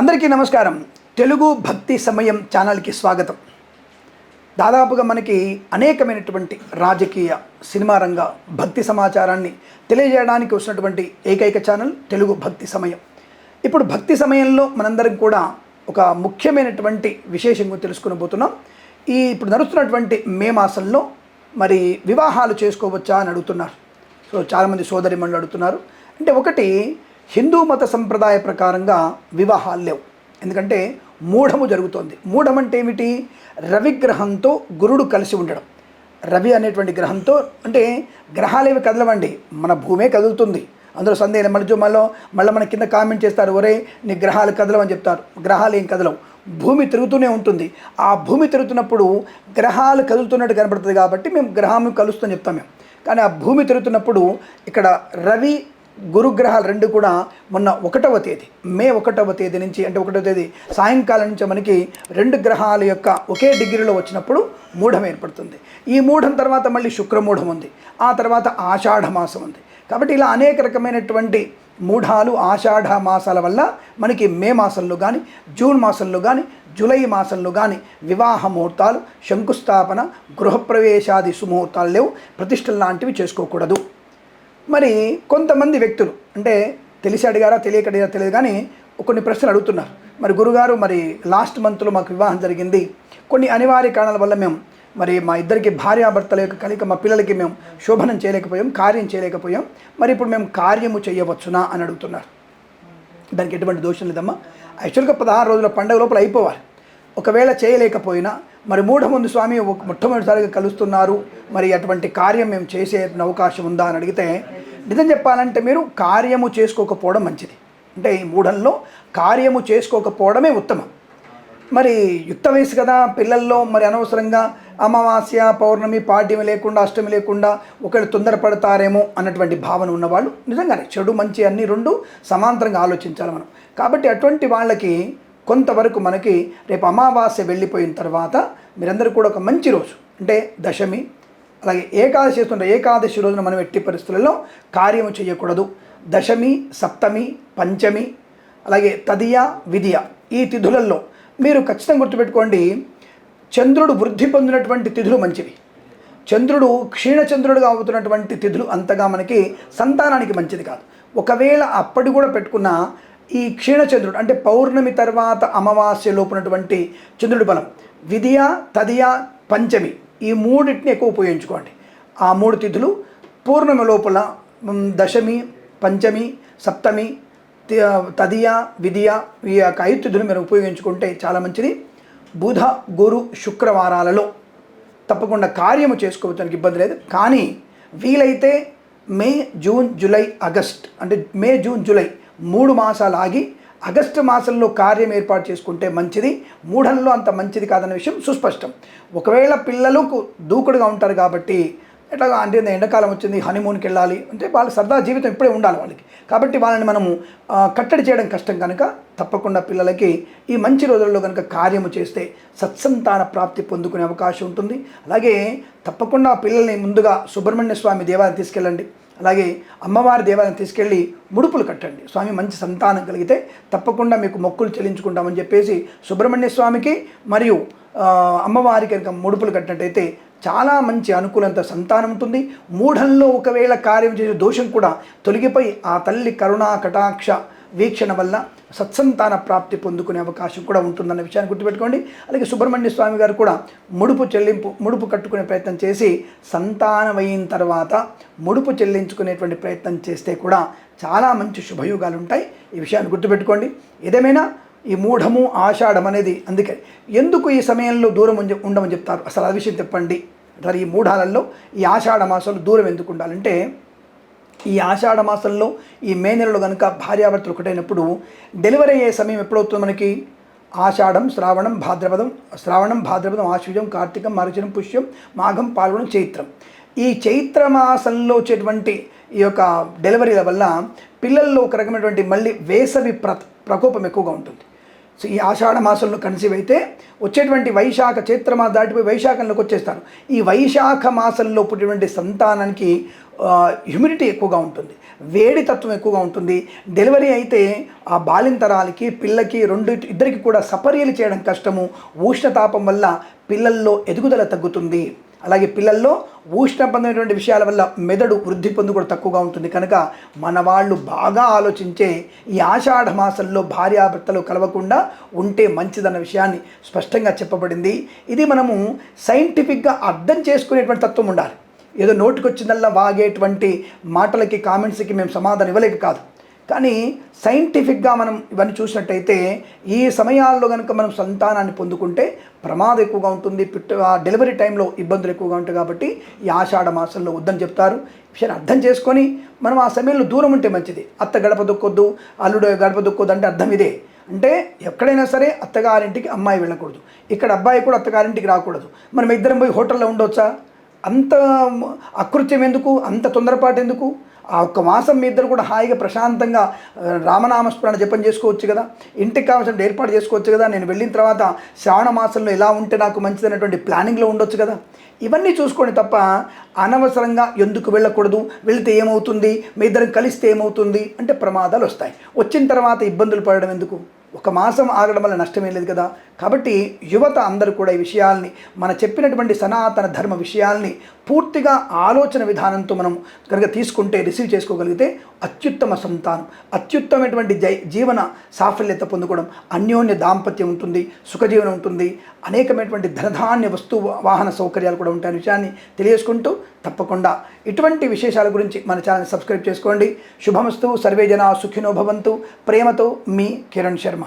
అందరికీ నమస్కారం. తెలుగు భక్తి సమయం ఛానల్కి స్వాగతం. దాదాపుగా మనకి అనేకమైనటువంటి రాజకీయ సినిమా రంగ భక్తి సమాచారాన్ని తెలియజేయడానికి వచ్చినటువంటి ఏకైక ఛానల్ తెలుగు భక్తి సమయం. ఇప్పుడు భక్తి సమయంలో మనందరం కూడా ఒక ముఖ్యమైనటువంటి విశేషం తెలుసుకుని తెలుసుకునబోతున్నాం. ఈ ఇప్పుడు నడుస్తున్నటువంటి మే మాసంలో మరి వివాహాలు చేసుకోవచ్చా అని అడుగుతున్నారు. సో చాలామంది సోదరి మనులు అడుగుతున్నారు. అంటే ఒకటి హిందూ మత సంప్రదాయ ప్రకారంగా వివాహాలు లేవు. ఎందుకంటే మూఢము జరుగుతోంది. మూఢం అంటే ఏమిటి? రవిగ్రహంతో గురుడు కలిసి ఉండడం. రవి అనేటువంటి గ్రహంతో అంటే గ్రహాలేవి కదలవండి. మన భూమే కదులుతుంది. అందులో సందేహం మళ్ళీ మళ్ళీ మళ్ళీ మన కింద కామెంట్ చేస్తారు. ఒరే నీ గ్రహాలు కదలవని చెప్తారు. గ్రహాలు ఏం కదలవు. భూమి తిరుగుతూనే ఉంటుంది. ఆ భూమి తిరుగుతున్నప్పుడు గ్రహాలు కదులుతున్నట్టు కనబడుతుంది కాబట్టి మేము గ్రహం కలుస్తూ చెప్తాం మేము. కానీ ఆ భూమి తిరుగుతున్నప్పుడు ఇక్కడ రవి గురుగ్రహాలు రెండు కూడా మొన్న ఒకటవ తేదీ మే ఒకటవ తేదీ నుంచి అంటే ఒకటవ తేదీ సాయంకాలం నుంచి మనకి రెండు గ్రహాల యొక్క ఒకే డిగ్రీలో వచ్చినప్పుడు మూఢం ఏర్పడుతుంది. ఈ మూఢం తర్వాత మళ్ళీ శుక్రమూఢం ఉంది. ఆ తర్వాత ఆషాఢ మాసం ఉంది. కాబట్టి ఇలా అనేక రకమైనటువంటి మూఢాలు ఆషాఢ మాసాల వల్ల మనకి మే మాసంలో కానీ జూన్ మాసంలో కానీ జూలై మాసంలో కానీ వివాహ ముహూర్తాలు శంకుస్థాపన గృహప్రవేశాది సుముహూర్తాలు లేవు. ప్రతిష్టలు లాంటివి చేసుకోకూడదు. మరి కొంతమంది వ్యక్తులు అంటే తెలిసి అడిగారా తెలియక అడిగారా తెలియదు కానీ కొన్ని ప్రశ్నలు అడుగుతున్నారు. మరి గురుగారు మరి లాస్ట్ మంత్లో మాకు వివాహం జరిగింది. కొన్ని అనివార్య కారణాల వల్ల మేము మరి మా ఇద్దరికి భార్యాభర్తల యొక్క కలిక మా పిల్లలకి మేము శోభనం చేయలేకపోయాం కార్యం చేయలేకపోయాం. మరి ఇప్పుడు మేము కార్యము చేయవచ్చునా అని అడుగుతున్నారు. దానికి ఎటువంటి దోషం లేదమ్మా. యాక్చువల్గా పదహారు రోజుల పండుగ లోపల అయిపోవాలి. ఒకవేళ చేయలేకపోయినా మరి మూఢముందు స్వామి ఒక మొట్టమొదటిసారిగా కలుస్తున్నారు. మరి అటువంటి కార్యం మేము చేసే అవకాశం ఉందా అని అడిగితే నిజం చెప్పాలంటే మీరు కార్యము చేసుకోకపోవడం మంచిది. అంటే ఈ మూఢంలో కార్యము చేసుకోకపోవడమే ఉత్తమం. మరి యుక్త వయసు కదా పిల్లల్లో మరి అనవసరంగా అమావాస్య పౌర్ణమి పాడ్యమి లేకుండా అష్టమి లేకుండా ఒకళ్ళు తొందరపడతారేమో అన్నటువంటి భావన ఉన్నవాళ్ళు నిజంగానే చెడు మంచి అన్ని రెండు సమాంతరంగా ఆలోచించాలి మనం. కాబట్టి అటువంటి వాళ్ళకి కొంతవరకు మనకి రేపు అమావాస్య వెళ్ళిపోయిన తర్వాత మీరందరూ కూడా ఒక మంచి రోజు అంటే దశమి అలాగే ఏకాదశి చేస్తుంటే ఏకాదశి రోజున మనం ఎట్టి పరిస్థితులలో కార్యము చేయకూడదు. దశమి సప్తమి పంచమి అలాగే తదియ విధియ ఈ తిథులలో మీరు ఖచ్చితంగా గుర్తుపెట్టుకోండి చంద్రుడు వృద్ధి పొందినటువంటి తిథులు మంచివి. చంద్రుడు క్షీణచంద్రుడుగా అవుతున్నటువంటి తిథులు అంతగా మనకి సంతానానికి మంచిది కాదు. ఒకవేళ అప్పటి కూడా పెట్టుకున్న ఈ క్షీణచంద్రుడు అంటే పౌర్ణమి తర్వాత అమావాస్య లోపునటువంటి చంద్రుడి బలం విధియ తదియ పంచమి ఈ మూడింటిని ఎక్కువ ఉపయోగించుకోండి. ఆ మూడు తిథులు పూర్ణమి లోపల దశమి పంచమి సప్తమి తదియ విధియ ఈ యొక్క ఐదు తిథులు మీరు ఉపయోగించుకుంటే చాలా మంచిది. బుధ గురు శుక్రవారాలలో తప్పకుండా కార్యము చేసుకోవడానికి ఇబ్బంది లేదు. కానీ వీలైతే మే జూన్ జూలై ఆగస్ట్ అంటే మే జూన్ జూలై మూడు మాసాలు ఆగి ఆగస్టు మాసంలో కార్యం ఏర్పాటు చేసుకుంటే మంచిది మూఢంలో అంత మంచిది కాదన్న విషయం సుస్పష్టం. ఒకవేళ పిల్లలకు దూకుడుగా ఉంటారు కాబట్టి ఎట్లా అంటే ఎండాకాలం వచ్చింది హనీమూన్కి వెళ్ళాలి అంటే వాళ్ళ సరదా జీవితం ఇప్పుడే ఉండాలి వాళ్ళకి. కాబట్టి వాళ్ళని మనము కట్టడి చేయడం కష్టం కనుక తప్పకుండా పిల్లలకి ఈ మంచి రోజుల్లో కనుక కార్యము చేస్తే సత్సంతాన ప్రాప్తి పొందుకునే అవకాశం ఉంటుంది. అలాగే తప్పకుండా పిల్లల్ని ముందుగా సుబ్రహ్మణ్య స్వామి దేవాలయం తీసుకెళ్ళండి. అలాగే అమ్మవారి దేవాలయం తీసుకెళ్ళి ముడుపులు కట్టండి. స్వామి మంచి సంతానం కలిగితే తప్పకుండా మీకు మొక్కులు చెల్లించుకుంటామని చెప్పేసి సుబ్రహ్మణ్య స్వామికి మరియు అమ్మవారికి కనుక ముడుపులు కట్టినట్టయితే చాలా మంచి అనుకూలంత సంతానం ఉంటుంది. మూఢంలో ఒకవేళ కార్యం చేసే దోషం కూడా తొలగిపోయి ఆ తల్లి కరుణా కటాక్ష వీక్షణ వల్ల సత్సంతాన ప్రాప్తి పొందుకునే అవకాశం కూడా ఉంటుందన్న విషయాన్ని గుర్తుపెట్టుకోండి. అలాగే సుబ్రహ్మణ్య స్వామి గారు కూడా ముడుపు చెల్లింపు ముడుపు కట్టుకునే ప్రయత్నం చేసి సంతానమైన తర్వాత ముడుపు చెల్లించుకునేటువంటి ప్రయత్నం చేస్తే కూడా చాలా మంచి శుభయోగాలు ఉంటాయి. ఈ విషయాన్ని గుర్తుపెట్టుకోండి. ఏదేమైనా ఈ మూఢము ఆషాఢం అనేది అందుకే ఎందుకు ఈ సమయంలో దూరం ఉండమని చెప్తారు? అసలు ఆ విషయం చెప్పండి. అంటారు ఈ మూఢాలలో ఈ ఆషాఢ మాసంలో దూరం ఎందుకు ఉండాలంటే ఈ ఆషాఢ మాసంలో ఈ మే నెలలో కనుక భార్యాభర్తలు ఒకటైనప్పుడు డెలివరీ అయ్యే సమయం ఎప్పుడవుతుంది మనకి? ఆషాఢం శ్రావణం భాద్రపదం శ్రావణం భాద్రపదం ఆశ్వజం కార్తీకం మార్గశిరం పుష్యం మాఘం పాల్గొనం చైత్రం. ఈ చైత్ర మాసంలో వచ్చేటువంటి ఈ యొక్క డెలివరీల వల్ల పిల్లల్లో ఒక రకమైనటువంటి మళ్ళీ వేసవి ప్ర ప్రకోపం ఎక్కువగా ఉంటుంది. సో ఈ ఆషాఢ మాసంలో కన్సీవ్ అయితే వచ్చేటువంటి వైశాఖ చైత్రమాసం దాటిపోయి వైశాఖంలోకి వచ్చేస్తారు. ఈ వైశాఖ మాసంలో పుట్టినటువంటి సంతానానికి హ్యూమిడిటీ ఎక్కువగా ఉంటుంది. వేడి తత్వం ఎక్కువగా ఉంటుంది. డెలివరీ అయితే ఆ బాలింతరాలకి పిల్లకి రెండు ఇద్దరికి కూడా సపర్యలు చేయడం కష్టము. ఉష్ణతాపం వల్ల పిల్లల్లో ఎదుగుదల తగ్గుతుంది. అలాగే పిల్లల్లో ఉష్ణపరమైనటువంటి విషయాల వల్ల మెదడు వృద్ధి పొందు కూడా తక్కువగా ఉంటుంది. కనుక మన వాళ్ళు బాగా ఆలోచించే ఈ ఆషాఢ మాసంలో భార్యాభర్తలు కలవకుండా ఉంటే మంచిదన్న విషయాన్ని స్పష్టంగా చెప్పబడింది. ఇది మనము సైంటిఫిక్గా అర్థం చేసుకునేటువంటి తత్వం ఉండాలి. ఏదో నోటికొచ్చిందల్లా వాగేటువంటి మాటలకి కామెంట్స్కి మేము సమాధానం ఇవ్వలేక కాదు. కానీ సైంటిఫిక్గా మనం ఇవన్నీ చూసినట్టయితే ఈ సమయాల్లో కనుక మనం సంతానాన్ని పొందుకుంటే ప్రమాదం ఎక్కువగా ఉంటుంది పిట్ ఆ డెలివరీ టైంలో ఇబ్బందులు ఎక్కువగా ఉంటాయి కాబట్టి ఈ ఆషాఢ మాసంలో వద్దని చెప్తారు. విషయాన్ని అర్థం చేసుకొని మనం ఆ సమయంలో దూరం ఉంటే మంచిది. అత్త గడప దొక్కొద్దు అల్లుడు గడప దొక్కొద్దు అంటే అర్థం ఇదే. అంటే ఎక్కడైనా సరే అత్తగారింటికి అమ్మాయి వెళ్ళకూడదు. ఇక్కడ అబ్బాయి కూడా అత్తగారింటికి రాకూడదు. మనం ఇద్దరం పోయి హోటల్లో ఉండొచ్చా? అంత అకృత్యం ఎందుకు? అంత తొందరపాటు ఎందుకు? ఆ ఒక్క మాసం మీ ఇద్దరు కూడా హాయిగా ప్రశాంతంగా రామనామస్మరణ జపం చేసుకోవచ్చు కదా. ఇంటికి కావాల్సిన ఏర్పాటు చేసుకోవచ్చు కదా. నేను వెళ్ళిన తర్వాత శ్రావణ మాసంలో ఎలా ఉంటే నాకు మంచిదనేటువంటి ప్లానింగ్లో ఉండొచ్చు కదా. ఇవన్నీ చూసుకోండి తప్ప అనవసరంగా ఎందుకు వెళ్ళకూడదు? వెళితే ఏమవుతుంది? మీ ఇద్దరం కలిస్తే ఏమవుతుంది? అంటే ప్రమాదాలు వస్తాయి. వచ్చిన తర్వాత ఇబ్బందులు పడడం ఎందుకు? ఒక మాసం ఆగడం వల్ల నష్టమేం లేదు కదా. కాబట్టి యువత అందరూ కూడా ఈ విషయాల్ని మన చెప్పినటువంటి సనాతన ధర్మ విషయాల్ని పూర్తిగా ఆలోచన విధానంతో మనం కనుక తీసుకుంటే రిసీవ్ చేసుకోగలిగితే అత్యుత్తమ సంతానం అత్యుత్తమైనటువంటి జై జీవన సాఫల్యత పొందుకోవడం అన్యోన్య దాంపత్యం ఉంటుంది సుఖజీవనం ఉంటుంది అనేకమైనటువంటి ధనధాన్య వస్తు వాహన సౌకర్యాలు కూడా ఉంటాయనే విషయాన్ని తెలియజేసుకుంటూ తప్పకుండా ఇటువంటి విశేషాల గురించి మన ఛానల్ సబ్స్క్రైబ్ చేసుకోండి. శుభమస్తు సర్వే జన సుఖినో భవంతు. ప్రేమతో మీ కిరణ్ శర్మ.